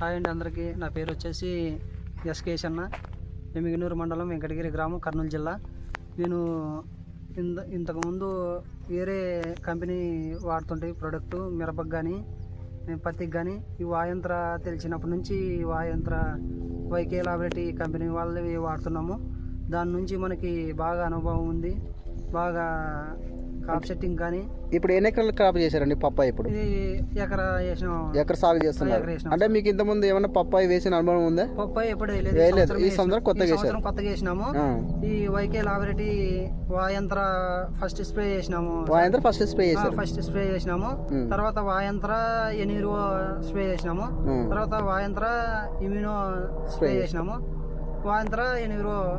Hi అండి అందరికీ. నా పేరు వచ్చేసి ఎస్ కేశన్న ఎమిగినూరు మండలం వెంకటగిరి గ్రామం కర్నూలు జిల్లా. నేను ఇంత ఇంతకుముందు వేరే కంపెనీ వాడుతుంటే ప్రోడక్ట్ మిరపకు కానీ పత్తికి కానీ ఈ వాయంత్ర తెలిసినప్పటి నుంచి వాయంత్ర వైకే లాబరేటరీ కంపెనీ వాళ్ళవి వాడుతున్నాము. దాని నుంచి మనకి బాగా అనుభవం ఉంది. బాగా కాప్ సెట్టింగ్ కానీ ఇప్పుడు ఎన్ని ఎకరాలు క్రాప్ చేశారండి పప్పాయి ఇప్పుడు? ఎకరా వేసిన ఎకర సాగు చేస్తున్నారు. అంటే మీకు ఇంత ముందు ఏమైనా పప్పాయి వేసిన అనుభవం ఉందా? పప్పాయి ఎప్పుడు వేయలేదు. ఈ సంవత్సరం కొత్తగా. సంవత్సరం కొత్తగా వేసినాము. ఈ వైకే లాబరేటరీ వాయంత్ర ఫస్ట్ స్ప్రే చేసినాము. వాయంత్రం ఫస్ట్ స్ప్రే చేశారు. ఫస్ట్ స్ప్రే చేసినాము. తర్వాత వాయంత్ర ఎనీరు స్ప్రే చేసినాము. తర్వాత వాయంత్ర ఇమ్యూనో స్ప్రే చేసినాము. వాయంత్ర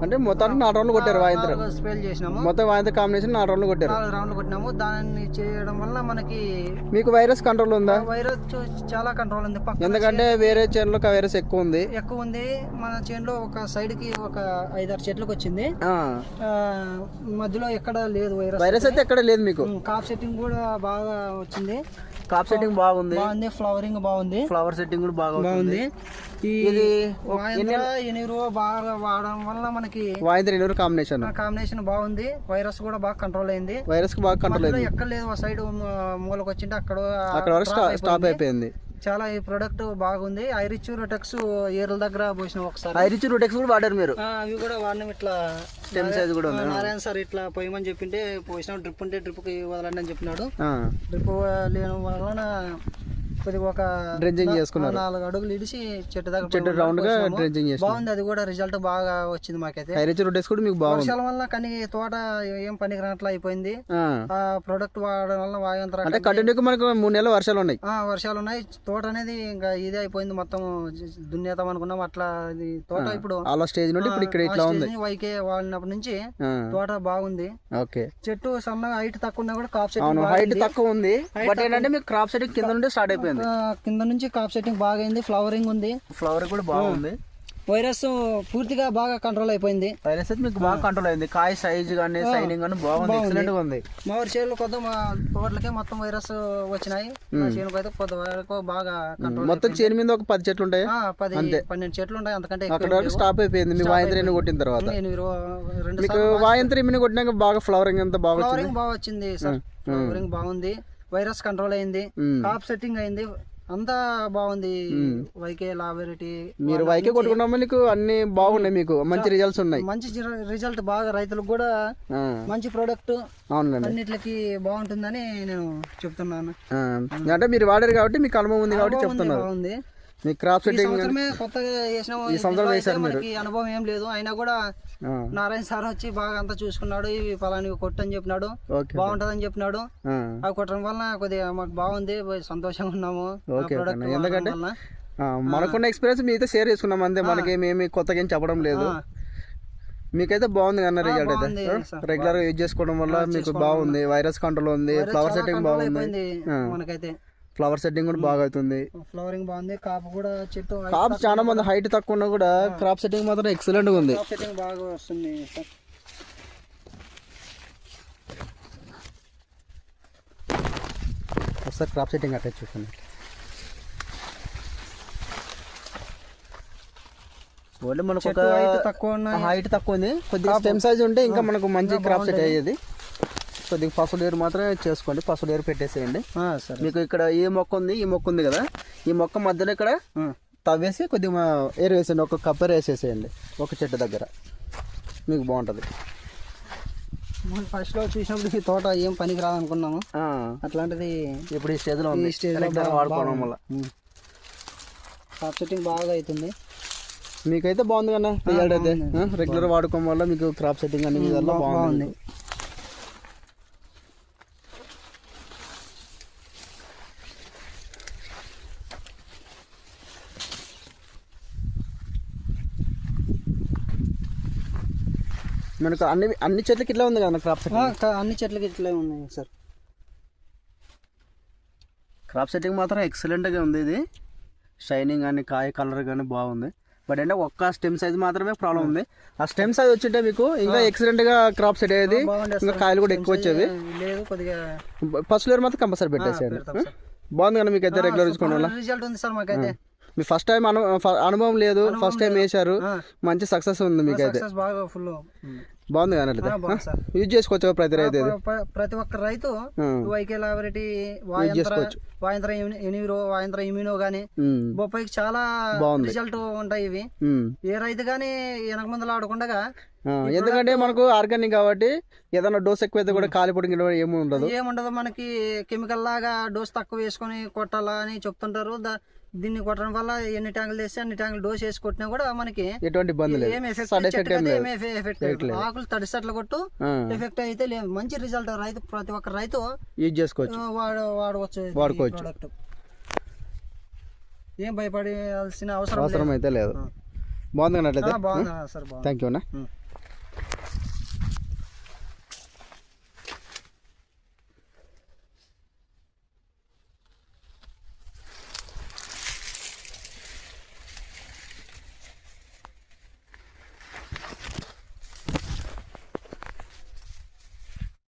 అంటే మొత్తానికి నాలుగు రౌండ్లు కొట్టారు వాయంత్రం. స్ప్రే చేసినాము. మొత్తం వాయంత్రం కాంబినేషన్ నాలుగు రౌండ్లు కొట్టారు. నాలుగు రౌండ్లు కొట్టినాము. దాన్ని చేయడం వల్ల మనకి మీకు వైరస్ కంట్రోల్ ఉందా? వైరస్ చాలా కంట్రోల్ ఉంది. ఎందుకంటే వేరే చేనులో వైరస్ ఎక్కువ ఉంది. ఎక్కువ ఉంది. మన చేనులో ఒక సైడ్కి ఒక ఐదారు చెట్లకు వచ్చింది. మధ్యలో ఎక్కడ లేదు వైరస్ వైరస్ అయితే ఎక్కడ లేదు మీకు. కాప్ సెట్టింగ్ కూడా బాగా వచ్చింది. కాప్ సెట్టింగ్ బాగుంది. బాగుంది ఫ్లవరింగ్ బాగుంది. ఫ్లవర్ సెట్టింగ్ కూడా బాగా బాగుంది. ఇది ఎనిరు బాగా వాడడం వల్ల మనకి వాయంత్రం ఎన్నో కాంబినేషన్ కాంబినేషన్ బాగుంది. వైరస్ కూడా బాగా కంట్రోల్ అయింది. వైరస్ బాగా కంట్రోల్ అయింది. ఎక్కడ లేదు ఆ సైడ్ మూలకు వచ్చింటే అక్కడ అక్కడ వరకు స్టాప్ అయిపోయింది. చాలా ఈ ప్రొడక్ట్ బాగుంది. ఐరిచ్ రోటెక్స్ ఏర్ల దగ్గర పోసిన ఒకసారి. ఐరిచ్ రూటెక్స్ కూడా వాడారు మీరు? అవి కూడా వాడినాం ఇట్లా. స్టెమ్ సైజ్ కూడా ఉంది. నారాయణ సార్ ఇట్లా పోయమని చెప్పింటే పోసినాం. డ్రిప్ ఉంటే డ్రిప్కి వదలండి అని చెప్పినాడు. డ్రిప్ లేని వలన కొద్దిగా ఒక చేసుకున్నారు. నాలుగు అడుగులు ఇడిచి చెట్టు దగ్గర చెట్టు పోయి రౌండ్గా పోసినాము. డ్రెంచింగ్ చేసి బాగుంది అది కూడా రిజల్ట్ బాగా వచ్చింది మాకైతే. రూటెక్స్ కూడా మీకు బాగుంది. వర్షాల వల్ల కానీ తోట ఏం పనికి రానట్లు అయిపోయింది. ఆ, ప్రోడక్ట్ వాడడం వల్ల వాయుంతర అంటే కంటిన్యూగా మనకు మూడు నెలలు వర్షాలు ఉన్నాయి. ఆ వర్షాలు ఉన్నాయి. తోట అనేది ఇంకా ఇదే అయిపోయింది మొత్తం. దున్నేతాం అనుకున్నాం అట్లా ఇది తోట ఇప్పుడు అలా స్టేజ్ నుండి ఇప్పుడు ఇక్కడ ఇట్లా ఉంది. వైకే వాడినప్పటి నుంచి తోట బాగుంది. ఓకే. చెట్టు సన్నగా హైట్ తక్కువ ఉన్నా కూడా కాప్ సెట్టింగ్ హైట్ తక్కువ ఉంది. బట్ ఏంటంటే మీకు క్రాప్ సెట్టింగ్ కింద నుండి స్టార్ట్ అయిపోయింది. కింద నుంచి కాప్ సెట్టింగ్ బాగా అయింది ఫ్లవరింగ్ ఉంది. ఫ్లవర్ కూడా బాగుంది. వైరస్ పూర్తిగా బాగా కంట్రోల్ అయిపోయింది. వైరస్ అయితే మీకు బాగా కంట్రోల్ అయింది. కాయ సైజ్ కానీ సైనింగ్ కానీ బాగుంది. ఎక్సలెంట్ ఉంది. మా ఊరి చేనులు కొత్త మా తోటలకే మొత్తం వైరస్ వచ్చినాయి. చేనుకు అయితే కొత్త వరకు బాగా కంట్రోల్ మొత్తం చేను మీద ఒక పది చెట్లు ఉంటాయి? పది పన్నెండు చెట్లు ఉన్నాయి అంతకంటే అక్కడ వరకు స్టాప్ అయిపోయింది. మీ వాయంత్రం కొట్టిన తర్వాత. మీకు వాయంత్రం కొట్టినాక బాగా ఫ్లవరింగ్ అంతా బాగా ఫ్లవరింగ్ బాగా వచ్చింది సార్. ఫ్లవరింగ్ బాగుంది. వైరస్ కంట్రోల్ అయింది. కాప్ సెట్టింగ్ అయింది. అంతా బాగుంది. వైకే లాబరేటరీ మీరు వైకే కొట్టుకున్నామో మీకు అన్ని బాగున్నాయి మీకు. మంచి రిజల్ట్స్ ఉన్నాయి. మంచి రిజల్ట్ బాగా రైతులకు కూడా మంచి ప్రోడక్ట్ అవునండి అన్నిట్లకి బాగుంటుందని నేను చెప్తున్నాను. అంటే మీరు వాడారు కాబట్టి మీకు అనుభవం ఉంది కాబట్టి చెప్తున్నారు. బాగుంది. మీ క్రాప్ ఈ సెట్టింగ్ కొత్తగా చేసినాము ఈ సంవత్సరం మీరు. అనుభవం ఏం లేదు. అయినా కూడా నారాయణ సార్ వచ్చి బాగా అంతా చూసుకున్నాడు. ఇవి పలాని కొట్టని చెప్పినాడు. బాగుంటదని చెప్పినాడు. ఆ, కొట్టడం వల్ల కొద్దిగా మాకు బాగుంది. సంతోషంగా ఉన్నాము. అన్న. ఎందుకంటే మనకున్న ఎక్స్పీరియన్స్ మీతో షేర్ చేసుకున్నాం అంతే. మనకి ఏమేమి కొత్తగా ఏం చెప్పడం లేదు. మీకైతే బాగుంది కన్నా రిజల్ట్ అయితే. రెగ్యులర్గా యూజ్ చేసుకోవడం వల్ల మీకు బాగుంది. వైరస్ కంట్రోల్ ఉంది. ఫ్లవర్ సెట్టింగ్ బాగుంది. మనకైతే. ఫ్లవర్ సెట్టింగ్ కూడా బాగా అవుతుంది ఫ్లవరింగ్ బాగుంది కాపు కూడా చెట్టు క్రాప్ చాలా మంది హైట్ తక్కువ ఉన్నా కూడా క్రాప్ సెట్టింగ్ మాత్రం ఎక్సలెంట్గా ఉంది సెట్టింగ్ బాగా వస్తుంది సార్ ఒకసారి క్రాప్ సెట్టింగ్ అట్లా చూడండి. ఓన్లీ మనకు ఒక హైట్ తక్కువ ఉంది. కొద్దిగా స్టెమ్ సైజ్ ఉంటే ఇంకా మనకు మంచి క్రాప్ సెట్ అయ్యేది. కొద్దిగా పసుపు లేరు మాత్రమే చేసుకోండి. పసుపు లేరు పెట్టేసేయండి. సరే. మీకు ఇక్కడ ఏ మొక్క ఉంది ఈ మొక్క ఉంది కదా? ఈ మొక్క మధ్యలో ఇక్కడ. తవ్వేసి కొద్దిగా ఏరు వేసేయండి. ఒక కప్పర్ వేసేసేయండి. ఒక చెట్టు దగ్గర. మీకు బాగుంటుంది. ఫస్ట్లో చూసినప్పుడు ఈ తోట ఏం పనికి రాదనుకున్నాము. అట్లాంటిది ఇప్పుడు ఈ ఈ stage లో గా బాగా- వాడుకోవడం వల్ల. సెట్టింగ్ బాగా అవుతుంది. మీకైతే బాగుంది కదా? రిజల్ట్ అయితే రెగ్యులర్ వాడుకోవడం వల్ల మీకు క్రాప్ సెట్టింగ్ విధాల్లో బాగుంది. మనకు అన్ని అన్ని చెట్లకి ఇట్లా ఉంది కదా క్రాప్ సెట్టింగ్ క- అన్ని చెట్లకి ఇట్లే ఉన్నాయి సార్. క్రాప్ సెట్టింగ్ మాత్రం ఎక్సలెంట్గా ఉంది ఇది. షైనింగ్ కానీ కాయ కలర్ కానీ బాగుంది. బట్ అంటే ఒక్క స్టెమ్ సైజ్ మాత్రమే ప్రాబ్లం ఉంది. ఆ స్టెమ్ సైజ్ వచ్చింటే మీకు ఇంకా ఎక్సలెంట్గా క్రాప్ సెట్ అయ్యేది. ఇంకా కాయలు కూడా ఎక్కువ వచ్చేవి. కొద్దిగా ఫస్ట్ లేరు మాత్రం కంపల్సరీ పెట్టేసేయండి. బాగుంది కదా మీకు అయితే రెగ్యులర్ రిజల్ట్ ఉంది సార్ మాకైతే. మీ ఫస్ట్ టైం అను అనుభవం లేదు ఫస్ట్ టైం వేశారు. మంచి సక్సెస్ ఉంది మీకు అయితే సక్సెస్ బాగా ఫుల్ బాగుంది కానీ యూజ్ చేసుకోవచ్చు ప్రతి రైతు ప్రతి ఒక్క రైతు ఉమ్. వైకేల వెరైటీ వాయంత్ర ఎనివిరో వాయంత్ర ఇమ్యూనో గానీ. బొప్పాయికి చాలా బాగుంది. రిజల్ట్ ఉంటాయి ఇవి. ఏ రైతు గానీ వెనక ముందర ఆడకుండా ఎందుకంటే మనకు ఆర్గానిక్ కాబట్టి ఏదైనా డోస్ ఎక్కువ అయితే కూడా కాలిపోవడం ఏమి ఉండదు. ఏముండదు మనకి కెమికల్ లాగా డోస్ తక్కువ వేసుకొని కొట్టాలా అని చెప్తుంటారు. దీన్ని కొట్టడం వల్ల ఎన్ని ట్యాంకులు వేస్తే అన్ని ట్యాంకులు డోస్ వేసి కొట్టినా కూడా మనకి ఎటువంటి ఆకులు తడిసట్లు కొట్టు ఎఫెక్ట్ అయితే లేదు. మంచి రిజల్ట్ రైతు ప్రతి ఒక్క రైతు యూజ్ చేసుకోవచ్చు. వాడవచ్చు వాడుకోవచ్చు. ఏం భయపడాల్సిన అవసరం అవసరం అయితే లేదు. బాగుంది బాగుంది థ్యాంక్ యూ అన్న.